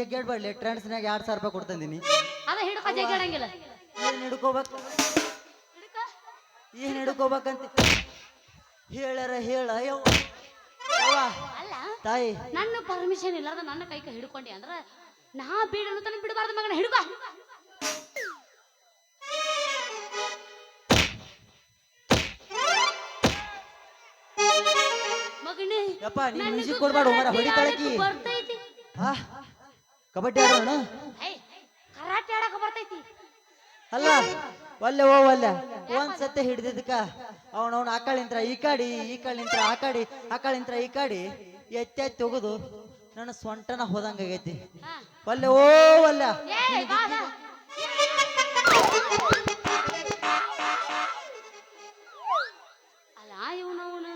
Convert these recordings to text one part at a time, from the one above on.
ಜಗ್ಗಾಡ್ trends ಟ್ರೆಂಡ್ಸ್ನಾಗ ಎರಡ್ ಸಾವಿರ ರೂಪಾಯಿ ಕೊಡ್ತಂದಿನಿ ಅದ ಹಿಡ್ಕ ಜಗ್ಗಾಡಂಗಿಲ್ಲ ಏನ್ ಹಿಡ್ಕೋಬೇಕು? ಏನು ಹಿಡ್ಕೋಬೇಕಂತ? ಹೇಳರ ಹೇಳ ಯವ್ವ. ಯವ್ವ, ಅಲ್ಲ ತಾಯಿ. ನನ್ನ ಪರ್ಮಿಷನ್ ಇಲ್ಲಾರ್ದ ನನ್ನ ಕೈ ಕೈ ಹಿಡ್ಕೊಂಡಿ ಅಂದ್ರ ನಾ ಬೀಡನ್ನು ತನಕ ಬಿಡಬಾರ್ದು ಮಗನ ಹಿಡ್ಕ. ಮಗನೇ ಯಪ್ಪ ನೀ ಮ್ಯೂಸಿಕ್ ಕೊಡ್ಬೇಡ ಮರ ಹೊಡಿತಾಳಕಿ. ಬರ್ತೈತಿ. ಹಾ ಕಬಡ್ಡಿ ಆಡೋಣ? ಕರಾಟೆ ಆಡಕ ಬರ್ತೈತಿ. ಅಲ್ಲ ಒಲ್ಲೆ ಓ ಒಲ್ಲೆ ಒಂದ್ ಸತೆ ಹಿಡ್ದಿದ್ಕ ಅವನ ಆ ಆಕಳಿಂತ್ರ ಈ ಕಾಡಿ ಈ ಕಾಳಿಂತ್ರ ಆ ಕಾಡಿ ಆ ಕಾಳಿಂತ್ರ ಈ ಕಾಡಿ. ಎತ್ತಿ ಎತ್ತಿ ಹೋಗುದು ನನ್ನ ಸೊಂಟನ ಹೋದಂಗ ಆಗೈತಿ. ಒಲ್ಲೆ ಓ ಒಲ್ಲೆ. ಅಲ್ಲ ಇವನು ಅವನು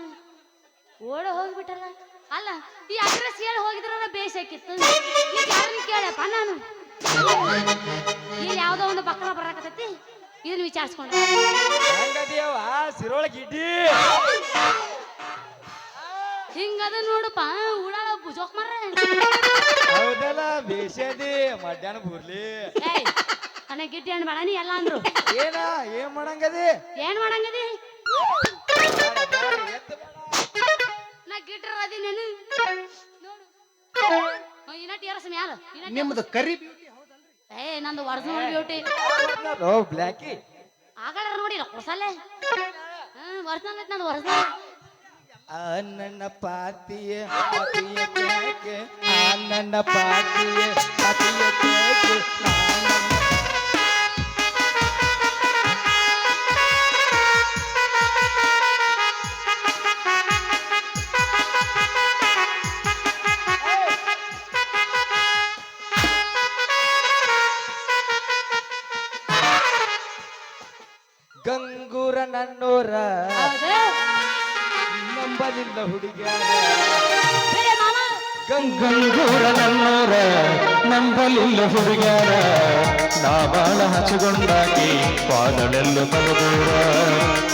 ಓಡ ಹೋಗ್ಬಿಟ್ಟಲ್ಲ ಅಲ್ಲ ಈ ಅಡ್ರೆಸ್ ಹೇಳಿ ಹೋಗಿದ್ರ ಬೇಸಾಕಿತ್ತು ಯಾರನ್ನ ಕೇಳಪ್ಪ ನಾನು? ಇಲ್ಲಿ ಯಾವ್ದೋ ಒಂದು ಪಕ್ಕ ಬರಕತ್ತೈತಿ? ಇದನ್ನ ವಿಚಾರಿಸ್ಕೊಂಡೆ. ಹೆಂಗದಿಯವ ಹಿಂಗದ ನೋಡಪ್ಪ ಉಡಾಳ ಬುಜೋಕ್ ಮಾರ್ರೆ. ಹೌದಲ್ಲ ಬೇಷದಿ ಮಧ್ಯಾಹ್ನ ಬೂರ್ಲಿ. ನನಗೆ ಗಿಡ್ಡಿ ಹಣ್ಣು ಬೇಡ ನೀ ಎಲ್ಲ ಅಂದ್ರು. ಏನ ಏನ್ ಮಾಡಂಗದಿ? ಏನ್ ಮಾಡಂಗದಿ? ಗಿಡ್ರ ಅದಿನೇನು ನೋಡು. ಇನ್ನ ಟೇರಸ್ ಮ್ಯಾಲ ನಿಮ್ದು ಕರಿ ಏ ನಂದು ಒರಿಜಿನಲ್ ಬ್ಯೂಟಿ ಓ ಬ್ಲ್ಯಾಕಿ. ಆಗಲ್ಲ ನೋಡಿ ಹೊಸಲೆ ಹ್ಮ್ ಒರಿಜಿನಲ್ ಐತ್ ನಂದು ಒರಿಜಿನಲ್ ಅನ್ನನ ನನ್ನ ಪಾತಿಯ ಪಾತಿಯ ಕೇಕೆ. ನನ್ನ ಪಾತಿಯ ಪಾತಿಯ ಕೇಕೆ. ಗಂಗೂರ ನಂಬಲಿಲ್ಲ ಹುಡುಗ್ಯಾರ. ಮಾಮ. ಗಂಗೂರ ನನ್ನೋರ ನಂಬಲಿಲ್ಲ ಹುಡುಗ್ಯಾರ. ನಾ ಬಾಳ ಹಚ್ಚುಗೊಂಡಾಕಿ ಪಾದಳೆಲ್ಲು ಬಲದೂರ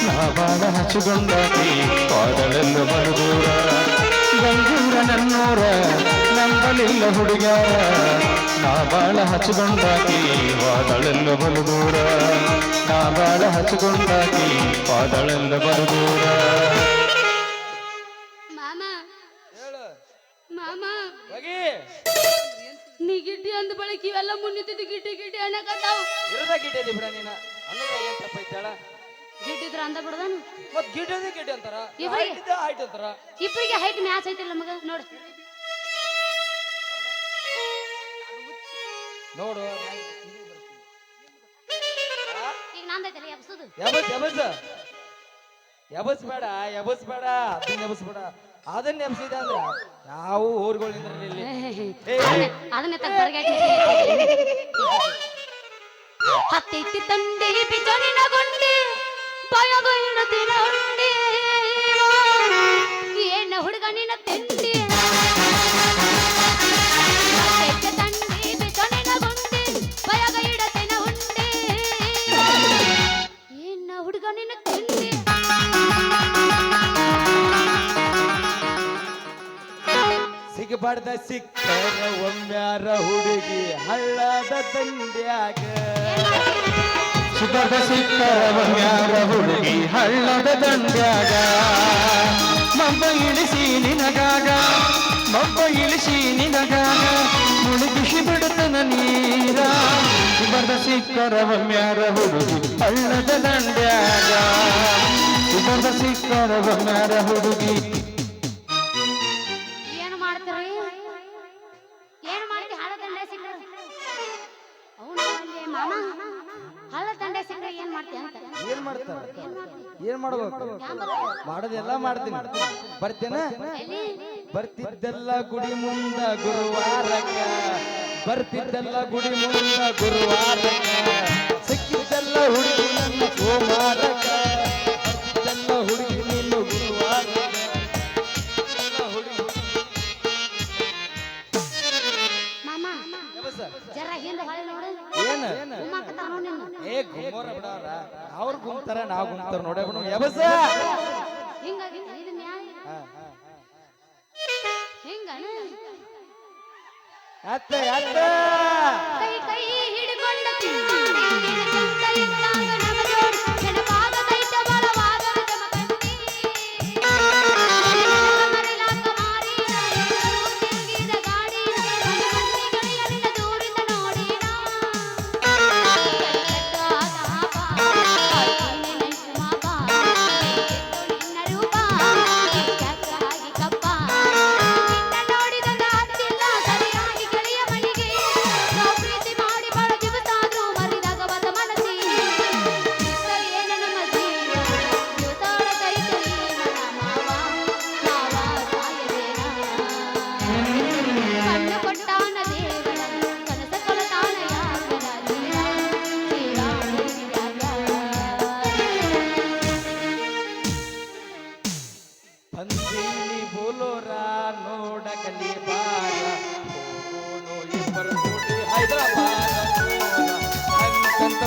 ನಾ ಬಾಳ ಹಚ್ಚುಗೊಂಡಾಕಿ ಪಾದಳೆಲ್ಲು ಬಲದೂರ ಗಂಗೂರ ನನ್ನೋರ ನಂಬಲಿಲ್ಲ ಹುಡುಗ. ನಾ ಬಾಳ ಹಚ್ಚಿಕೊಂಡಾಕಿ ಪಾದಳೆಲ್ಲ ಬಲು ದೂರ. ನಾ ಬಾಳ ಹಚ್ಚಿಕೊಂಡಾಕಿ ಪಾದಳೆಲ್ಲ ಬಲು ದೂರ. ನೀ ಗಿಡ್ಡಿ ಅಂದ ಬಳಿಕ ಇವೆಲ್ಲ ಮುನ್ನಿತ್ತಿದ್ದು ಗಿಟ್ಟಿ ಗಿಡ್ಡಿ ಅನ್ನಕತ್ತಾವ ಇರದ ಗಿಡ್ಡದಿ ಬಿಡ ನೀನ. ಅನ್ನೋದ್ರಾಗ ಏನ್ ತಪ್ಪೈತಾಳ ಗಿಡ್ಡಿದ್ರ ಅಂದ ಬಿಡದಾನು. ಮತ್ ಗಿಟ್ಟಿ ಹೈಟ್ ಹೈಟ್ ಅಂತಾರ. ಇಬ್ಬರಿಗೆ ಹೈಟ್ ಮ್ಯಾಚ್ ಐತಿಲ್ಲ ಮಗ ನೋಡು. ನೋಡು. ಈಗ ನಂದೈತಲ್ಲ ಎಬ್ಸುದು? ಎಬಸ್ ಎಬಸ್. ಎಬಸ್ ಬೇಡ ಎಬಸ್ ಬೇಡ ಅದನ್ನ ಎಬಸ್ ಬೇಡ. ಅದನ್ನ ಎಬ್ಸಿದ ಅಂದ್ರ ನಾವು ಊರುಗಳು ನಿಂದ್ರಲ್ಲಿ ಇಲ್ಲಿ. ಏ, ಅದನ್ನ ತಗ ಬರ್ಗಾಟಿ ಹತ್ತೈತಿ ತಂಡಿ ಬಿಜನಿನ ಗುಂಡಿ ಏನ ಹುಡುಗ ನಿನ್ನ ತಿಂಡಿ? ಸಿಗಬಾರ್ದ ಸಿಕ್ಕರ ಒಮ್ಮ್ಯಾರ ಹುಡುಗಿ ಹಳ್ಳದ ದಂಡ್ಯಾಗ. ಸಿಕ್ಕರ ಒಮ್ಮ್ಯಾರ ಹುಡುಗಿ ಹಳ್ಳದ ದಂಡ್ಯಾಗ. ಮಬ್ಬ ಇಳಿಸಿ ನಿನಗಾಗ ಮಬ್ಬ ಇಳಿಸಿ ನಿನಗಾಗ, ಮುಳುಗಿಸಿ ಬಿಡುತ್ತನ ನೀರ. ಸಿಗದ ಸಿಕ್ಕರ ಒಮ್ಮ್ಯಾರ ಹುಡುಗಿ ಹಳ್ಳದ ದಂಡ್ಯಾಗ. ಸಿಕ್ಕರ ಒಮ್ಮ್ಯಾರ ಹುಡುಗಿ ಏನ್ ಮಾಡ್ಬೇಕು? ಮಾಡೋದೆಲ್ಲ ಮಾಡ್ತೀನಿ. ಬರ್ತೇನ? ಬರ್ತಿದ್ದೆಲ್ಲ ಗುಡಿ ಮುಂದ ಗುರುವಾರ ಬರ್ತಿದ್ದೆಲ್ಲ ಗುಡಿ ಮುಂದ ಗುರುವಾರ ಸಿಕ್ಕಿದ್ದೆಲ್ಲ ಹುಡುಗಿ ನನ್ನ ಗುಮ್ಮೋರ ಬಿಡಾರ ಅವ್ರು ಗುಂತಾರ ನಾವು ಗುಂತಾರ ನೋಡೋಣ ಎಬಸ ಹಿಂಗ ಇದು ಮ್ಯಾಲ ಹಿಂಗ ಅತ್ತ ಅತ್ತ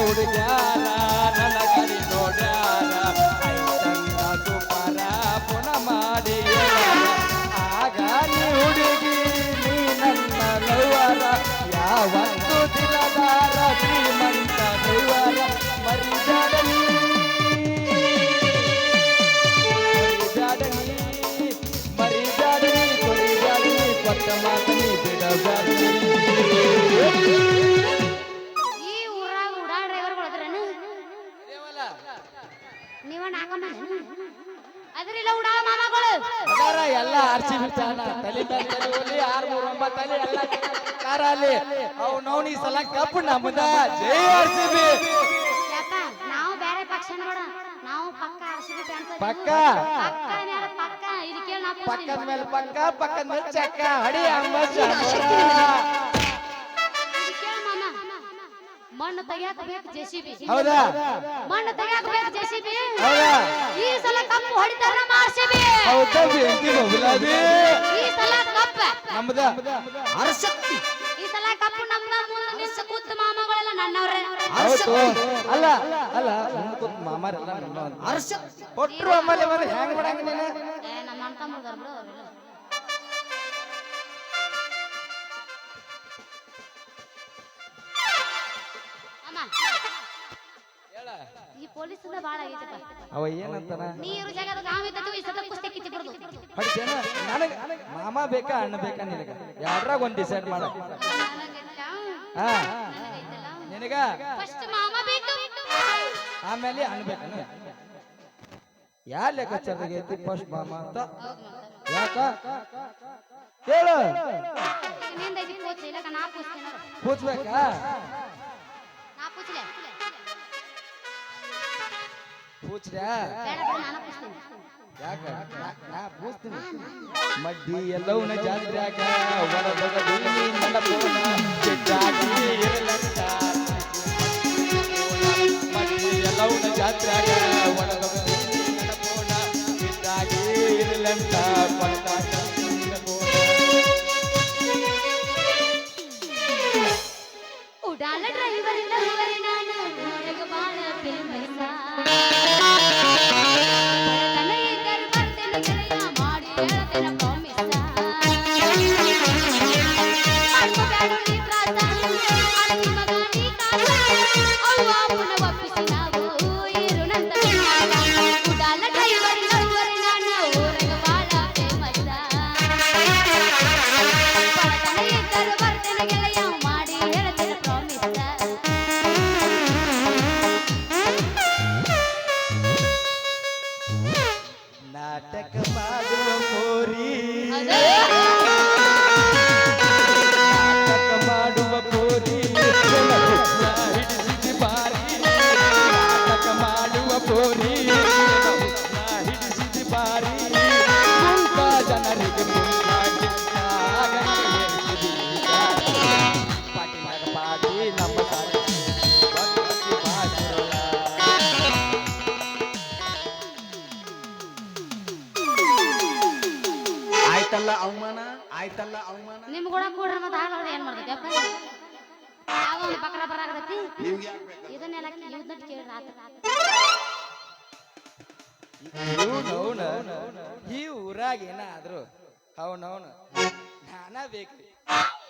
ಹುಡುಗ್ಯಾರ. ಕೊಟ್ಟ ಮಾತನಿ ಬಿಡಬಾರಲಿ ಈ ಊರಾಗ ಉಡಾ ಡ್ರೈವರ್ಗಳು ಅದ್ರೇನು? ನೀವ ಮಂದಿ ಅದ್ರಿಲ್ಲ ಉಡಾ ಮಾಮಗಳು. ಅದರ ಎಲ್ಲ ಆರ್ಸಿ ಬಿಡ್ತಾನ ತಲೆ ತಲೆ ಒಲಿ ಆರ್ ಮೂರ್ ಒಂಬತ್ತು ತಲೆ ಎಲ್ಲ ಕಾರ ಅಲ್ಲಿ. ಅವ್ ನವ್ನಿ ಈ ಸಲ ಕಪ್ಪು ನಮ್ಮದ ಜೈ ಆರ್ ಸಿ ಬಿ ನಾವು ಬೇರೆ ಪಕ್ಷ ನೋಡ ನಾವು ಪಕ್ಕ ಆರ್ಸಿಬಿ ಫ್ಯಾನ್ಸ್ ಪಕ್ಕ? ಪಕ್ಕ ಪಕ್ಕದ ಮೇಲೆ ಪಕ್ಕ ಪಕ್ಕದ ಮೇಲೆ ಚಕ್ಕ. ಹಡಿ ಅಮ್ಮ ಮಣ್ಣು ತೆಗಿಯಾಕ ಬೇಕು ಜೆಸಿಬಿ. ಹೌದಾ? ಮಣ್ಣು ತೆಗಿಯಾಕ ಬೇಕು ಜೆಸಿಬಿ. ಹೌದಾ? ಈ ಸಲ ಕಪ್ಪು ಹೊಡಿತಾರ ಮಾರ್ಸಿಬಿ ಹೌದಾ ಬೆಂಕಿ ಗುಲಾಬಿ. ಈ ಸಲ ಕಪ್ಪ. ಈ ಸಲ ಕಪ್ಪು ನಮ್ದ ಮುಂದ ನಿಂತ ಕೂತ ಮಾಮಗಳೆಲ್ಲ ನನ್ನವ್ರೆ. ಹೌದು. ಅಲ್ಲ ಅಲ್ಲ ಮುಂದ್ ಕೂತ್ ಮಾಮಾರೆಲ್ಲ ಹೆಂಗ್ ಮಾಡಂಗ ನೀನು? ಅಣ್ಣ ತಮ್ಮದಾರ ಬಿಡು ಅವರೆಲ್ಲ ಈ ಪೊಲೀಸಿಂದ ಬಾಳ ಆಗೈತಪ್ಪ. ಅವ ಏನಂತಾನ? ನೀರು ಜಗದ ಗಾವಿದ್ದು ಈ ಸತ ಕುಸ್ತಿ ಕಿತ್ತಿ ಬಿಡುದು ಹೊಡಿತೇನ? ನನಗೆ ಮಾಮ ಬೇಕಾ ಅಣ್ಣ ಬೇಕಾ ನಿನಗ? ಯಾಡ್ರಾಗ ಒಂದ್ ಡಿಸೈಡ್ ಮಾಡ. ಹಾ. ನಿನಗ? ಫಸ್ಟ್ ಮಾಮ ಬೇಕು. ಆಮೇಲೆ ಅಣ್ಣ ಬೇಕಾನ ಯಾ ಲೆಕ್ಕಾಚಾರದಾಗ ಐತಿ ಫಸ್ಟ್ ಮಾಮ ಅಂತ ಯಾಕ? ಹೇಳು ನಿಂದ ಐತಿ ಪೂಚೆ ಇಲ್ಲ ನಾ ಪೂಚ್ತೇನೆ ಕೂತ್ಬೇಕಾ ನಾ ಪೂಚ್ಲೆ ಕೂಚ್ರ್ಯಾ ಬೇಡ ಬೇಡ ನಾನು ಪೂಚ್ತೇನೆ ಯಾಕ? ಉಡಾಲ ಡ್ರೈವರ್ ಆಯ್ತಲ್ಲ ಅವಮಾನ? ನಿಮ್ ಕೂಡ ಕೂಡ್ರ ಮತ್ತೆ ಆಗಲ್ದ ಏನ್ ಮಾಡ್ತೈತಪ್ಪ ಯಾವ ಒಂದು ಪಕ್ಕಡ ಬರಾಕತೈತಿ ನಿಮ್ಗೆ ಯಾಕ್ ಬೇಕು? ಇದನ್ನೆಲ್ಲ ಇವ್ದನ್ನ ಕೇಳಿ ರಾತ್ರಿ ಅವನ ಈ ಊರಾಗ ಏನಾದ್ರು ಅವನವನು ನಾನ ಬೇಕು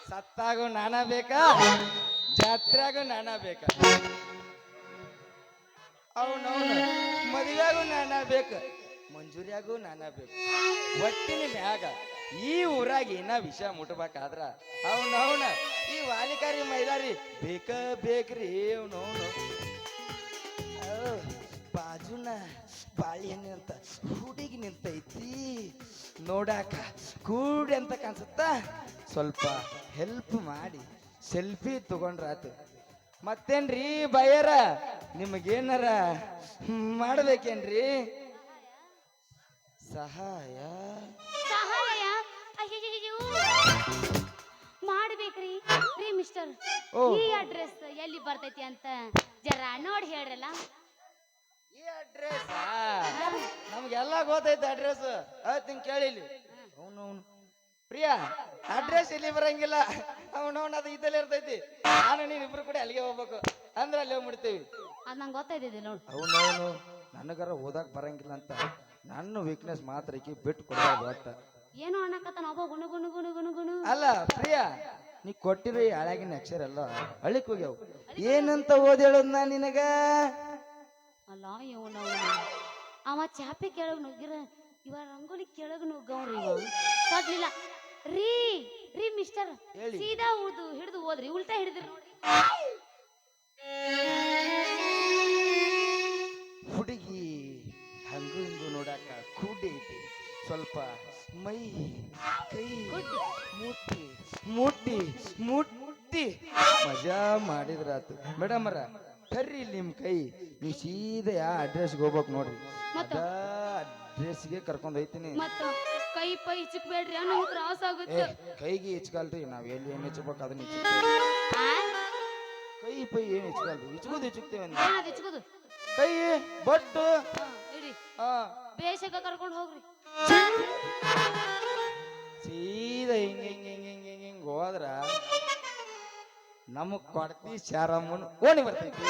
ಸತ್ತಾಗೂ ನಾನ ಬೇಕಾ? ಜಾತ್ರೆಗೂ ನಾನ ಬೇಕಾ? ಅವನವನು ಮದುವೆಗೂ ನಾನ ಬೇಕು ಮಂಜೂರಿಯಾಗೂ ನಾನ ಬೇಕು. ಒಟ್ಟಿನ ಮ್ಯಾಗ ಈ ಊರಾಗ ಇನ್ನ ವಿಷಯ ಮುಟ್ಬೇಕಾದ್ರ? ಅವನ ಈ ವಾಲಿಕಾರಿ ಮೈಲಾರಿ, ಬೇಕ ಬೇಕ್ರಿ ಅವನವನು ಬಾಜುನ ಬಾಳೆಹಣ್ಣು ಅಂತ ಹುಡುಗಿ ನಿಂತೈತಿ. ನೋಡಾಕ ಕೂಡಿ ಅಂತ ಕಾಣಿಸುತ್ತ? ಸ್ವಲ್ಪ ಹೆಲ್ಪ್ ಮಾಡಿ ಸೆಲ್ಫಿ ತಗೊಂಡ್ರಾತು. ಮತ್ತೇನ್ರಿ ಬಯ್ಯರ ನಿಮಗೇನಾರ ಮಾಡ್ಬೇಕೇನ್ರಿ? ಸಹಾಯ. ಮಾಡ್ಬೇಕ್ರಿ. ರೀ ಮಿಸ್ಟರ್ ಓ. ಈ ಅಡ್ರೆಸ್ ಎಲ್ಲಿ ಬರ್ತೈತಿ ಅಂತ ಜರ ನೋಡಿ ಹೇಳ್ರಲ್ಲ. ಈ ಅಡ್ರೆಸ್ ನಮ್ಗೆಲ್ಲ ಗೊತ್ತೈತೆ ಅಡ್ರೆಸ್ ಹೇಳ್ತೀನಿ ಕೇಳಿಲಿ ಅವನವನು ಪ್ರಿಯಾ ಅಡ್ರೆಸ್ ಇಲ್ಲಿ ಬರಂಗಿಲ್ಲ? ಅವನವನ್ ಅದು ಇದ್ದಲ್ಲಿ ಇರ್ತೈತಿ. ನಾನು ನೀನ್ ಇಬ್ರು ಕೂಡ ಅಲ್ಲಿಗೆ ಹೋಗ್ಬೇಕು. ಅಂದ್ರೆ ಅಲ್ಲಿ ಹೋಗ್ಬಿಡ್ತೀವಿ. ಅದ್ ನಂಗೆ ಗೊತ್ತೈತಿದೆ ನೋಡು. ಅವನವನು ನನಗರ ಓದಕ್ ಬರಂಗಿಲ್ಲ ಅಂತ. ನನ್ನ ವೀಕ್ನೆಸ್ ಮಾತ್ರ ಈಕಿ ಬಿಟ್ಟು ಕೊಡೋದು ಒಟ್ಟ ಏನೋ ಅನ್ನಕತ್ತಾನ? ಒಬ್ಬ ಗುಣು ಗುಣು ಗುಣು ಗುಣು ಗುಣು. ಅಲ್ಲ ಪ್ರಿಯಾ ನೀ ಕೊಟ್ಟಿರಿ ಹಳಗಿನ ಅಕ್ಷರ ಅಲ್ಲ ಹಳಿಕ್ ಹೋಗ್ಯಾವ. ಏನಂತ ಓದ್ ಹೇಳೋದ್ ನಾ ನಿನಗ? ಅಲ್ಲ ಇವನು ಅವ ಚಾಪೆ ಕೆಳಗ್ ನುಗ್ಗಿರ ಇವ ರಂಗೋಲಿ ಕೆಳಗ್ ನುಗ್ಗವ್ರಿ ಇವ. ರೀ ರೀ ಮಿಸ್ಟರ್. ಸೀದಾ ಉಳ್ದು ಹಿಡಿದು ಹೋದ್ರಿ. ಉಲ್ಟಾ ಹಿಡಿದ್ರಿ ನೋಡ್ರಿ. ಮೈ ಕೈ ಮುಟ್ಟಿ ಮುಟ್ಟಿ ಮುಟ್ಟಿ ಮಜಾ ಮಾಡಿದ್ರಾತು. ಅರ ಕರ್ರಿ ಇಲ್ಲಿ ನಿಮ್ ಕೈ. ನೀವು ಸೀದಾ ಯಾ ಅಡ್ರೆಸ್ಗೆ ಹೋಗ್ಬೇಕು ನೋಡ್ರಿ. ಮತ್ತ? ಅದ ಅಡ್ರೆಸ್ಗೆ ಕರ್ಕೊಂಡ್ ಹೋಯ್ತೀನಿ. ಮತ್ತ? ಕೈ ಪೈ ಚಿಕ್ಬೇಡ್ರಿ ನಮ್ಗೆ ತ್ರಾಸ ಏ ಆಗುತ್ತೆ ಕೈಗೆ ಇಚ್ಕಲ್ರಿ ನಾವು ಎಲ್ಲಿ ಏನು ಹೆಚ್ಚಬೇಕು ಅದನ್ನ ಆ? ಕೈ ಪೈ ಏನು ಇಚ್ಕಲ್ರಿ ಇಚ್ಕೋದು ಇಚ್చుಕ್ತೇವೆ ಅಂದೆ. ಏನದು ಇಚ್ಕೋದು ಕೈ ಬಟ್ಟು. ಇಡಿ. ಆ. ಬೇಷಗ ಕರ್ಕೊಂಡು ಹೋಗ್ರಿ. ಸೀದಾ ಹಿಂಗ ಹಿಂಗೆ ಹಿಂಗ ಹಿಂಗೆ ಹಿಂಗ ಹಿಂಗ ಹೋದ್ರ ನಮಗ್ ಕೊಡ್ತಿ ಶಾರಮ್ಮನ್ ಓಣಿ ಬರ್ತೈತಿ.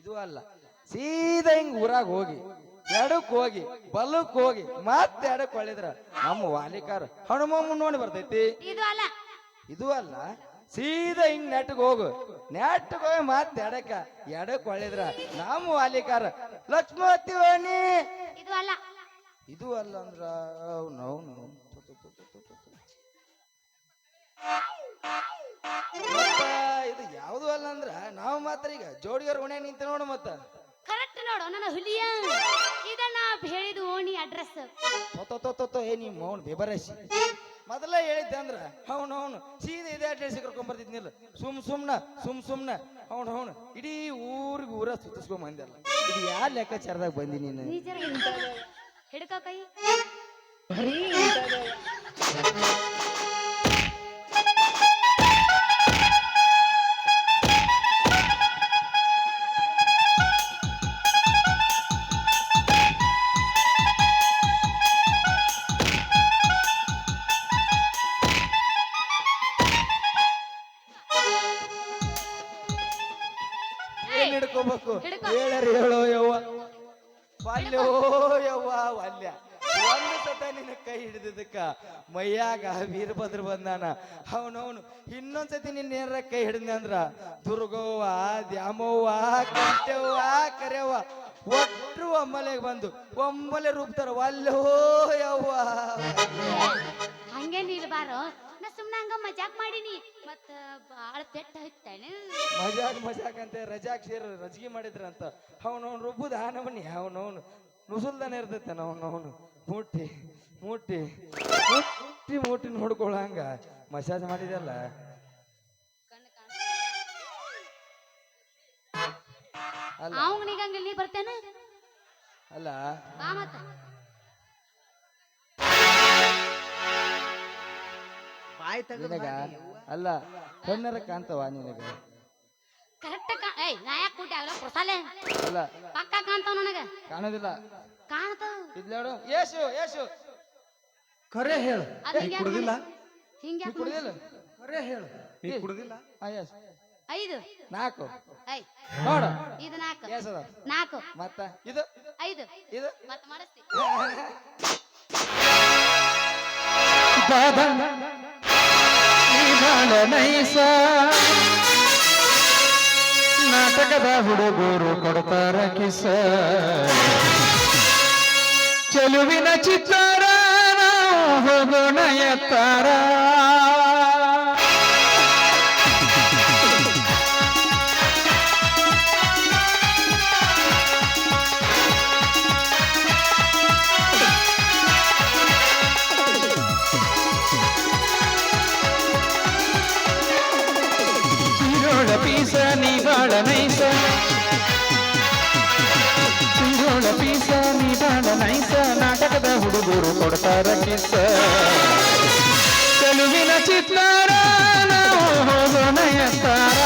ಇದು ಅಲ್ಲ. ಸೀದಾ ಹಿಂಗ್ ಊರಾಗ ಹೋಗಿ ಎಡಕ್ ಹೋಗಿ ಬಲಕ್ ಹೋಗಿ ಮತ್ತೆ ಎಡಕ್ ಹೊಳಿದ್ರ ನಮ್ಮ ವಾಲಿಕಾರ ಹನುಮಮ್ಮನ್ ನೋಡಿ ಬರ್ತೈತಿ. ಇದು ಅಲ್ಲ. ಸೀದಾ ಹಿಂಗ್ ನೆಟ್ಗೆ ಹೋಗು. ನೆಟ್ಗೆ ಹೋಗಿ ಮತ್ತೆ ಎಡಕ್ಕ ಎಡಕ್ ಹೊಳಿದ್ರ ನಮ್ಮ ವಾಲಿಕಾರ ಲಕ್ಷ್ಮವತಿ ವಾಣಿ ಇದು ಅಲ್ಲ. ಇದು ಅಲ್ಲ ಅಂದ್ರ ಅವ್ನು ಅವನು. ಇದು ಯಾವುದು ಅಲ್ಲ ಅಂದ್ರ ನಾವು ಮಾತ್ರ ಈಗ ಜೋಡಿಗಾರ ಓಣೆ ನಿಂತ ನೋಡು ಮತ್ತ. ಕರೆಕ್ಟ್ ನೋಡು ನನ್ನ ಹುಲಿಯ. ಇದನ್ನ ಹೇಳಿದ ಓಣಿ ಅಡ್ರೆಸ್ ತೊ, ತೊ, ತೊ, ತೊ, ತೊ, ಏ ನಿಮ್ಮ ಮೌನ್ ಬೆಬರಸಿ ಮೊದಲ ಹೇಳಿದ್ದೆ ಅಂದ್ರ ಅವನು ಅವನು ಸೀದಾ ಇದೇ ಅಡ್ರೆಸ್ ಕರ್ಕೊಂಡ್ ಬರ್ತಿದ್ನಿಲ್ಲ ಸುಮ್ ಸುಮ್ನ ಸುಮ್ ಸುಮ್ನ. ಅವನು ಅವನು ಇಡೀ ಊರಿಗೆ ಊರ ಸುತ್ತಿಸ್ಕೊಂಡ್ ಬಂದಿಲ್ಲ ಇದು ಯಾ ಲೆಕ್ಕಾಚಾರದಾಗ ಬಂದಿ ನೀನು? ನೀ ಹಿಡ್ಕ ಕೈ. ವೀರಭದ್ರ ಬಂದಾನ. ಅವನವನು ಇನ್ನೊಂದ್ಸತಿ ನಿನ್ನ ಏನಾರ ಕೈ ಹಿಡಿದ ಅಂದ್ರ ದುರ್ಗವ್ವ ದ್ಯಾಮವ್ವ ಕಂಟವ್ವ ಕರೆವ್ವ ಒಟ್ರು ಒಮ್ಮಲೆಗೆ ಬಂದು ಒಮ್ಮಲೆ ರೂಪ್ತಾರ ಅಲ್ಲೋ ಯವ್ವ. ಹಂಗೇನ್ ನಿಲ್ಬಾರೋ ನಾ ಸುಮ್ನ ಹಂಗ ಮಜಾಕ್ ಮಾಡೀನಿ. ಮತ್ತ ಬಾಳ ಪೆಟ್ಟ ಹಚ್ತಾನೆ ಮಜಾಕ್ ಮಜಾಕ್ ಅಂತ ರಜಾಕ್ ಸೇರ್ ರಜಗಿ ಮಾಡಿದ್ರಂತ ಅವನವನು ರುಬ್ಬುದ ನವನಿ ಅವನವನು ನುಸುಲ್ದಾನೆ ಇರ್ತೈತೆ ಅವನವನು ಮುಟ್ಟಿ ಮುಟ್ಟಿ ಮುಟ್ಟಿ ಮುಟ್ಟಿ ಹೊಡ್ಕೊಳ್ಳಂಗ ಮಸಾಜ್ ಮಾಡಿದಲ್ಲ ಅಲ್ಲ. ಬರ್ತೇನೆ? ಅಲ್ಲ. ಬಾ ಮತ್ತ. ಬಾಯ್ ತೆಗೆದು ನಿನಗ ಅಲ್ಲ ಕಣ್ಣರ ಕಾಂತವ ನಿನಗ. ಕರೆಕ್ಟ್ ಕಾ ಏಯ್ ನಾ ಯಾಕೆ ಕೂಟಿ ಆಗಲ್ಲ ಪ್ರಸಾಲೆ ಅಲ್ಲ. ಪಕ್ಕ ಕಾಣ್ತಾವ ನನಗ. ಕಾಣೋದಿಲ್ಲ. ಕಾಣ್ತಾವ. ಇದ್ಲಾಡು ಯೇಸು ಯೇಸು ಖರೆ ಹೇಳು. ಅದ್ ಹಿಂಗೆ ಯಾಕ್ ಕುಡ್ದಿಲ್ಲ? ಹಿಂಗ ನೀ ಕುಡಿದಿಲ್ಲ? ಖರೆ ಹೇಳು. ನೀ ಕುಡ್ದಿಲ್ಲ? ಆ ಐದು. ನಾಲ್ಕು. ಐ ನೋಡ. ಇದು ನಾಲ್ಕು. ಎಸದ ನಾಲ್ಕು. ಮತ್ತ? ಇದು. ಐದು. ಇದು. ಮತ್ತ ಮಾಡಿಸ್ತಿ. ದಾದ ಬಾಳ ನೈಸ. ನಾಟಕದ ಹುಡುಗರು ಕೊಡ್ತಾರ ಕಿಸ. ಚೆಲುವಿನ ಚಿತ್ತಾರ ನಾವು ಹೋಗೋಣ ತರಕಿಸ ಚೆಲುವಿನ ಚಿತ್ನಾರ ನಾವು ಹೋಗೋಣಯ ತಾರ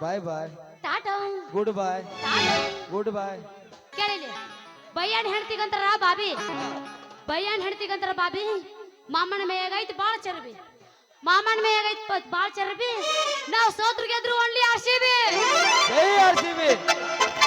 bye bye tata good bye good bye ಕೇಳಿಲಿ ಬೈಯಾಣ್ ಹೆಣ್ತಿಗಂತಾರ ಬಾಬಿ ಬಯ್ಯಾನ್ ಹೆಂಡತಿಗಂತಾರ ಬಾಬಿ? ಮಾಮನ ಮೇಯಾಗೈತಿ ಬಾಳ ಚರಬಿ. ಮಾಮನ ಮೇಯಾಗೈತಿ ಬಾಳ ಚರಬಿ. ನಾವು ಸೋತ್ರ ಗೆದ್ರು ಓನ್ಲಿ ಆರ್ಸಿಬಿ ಸಿ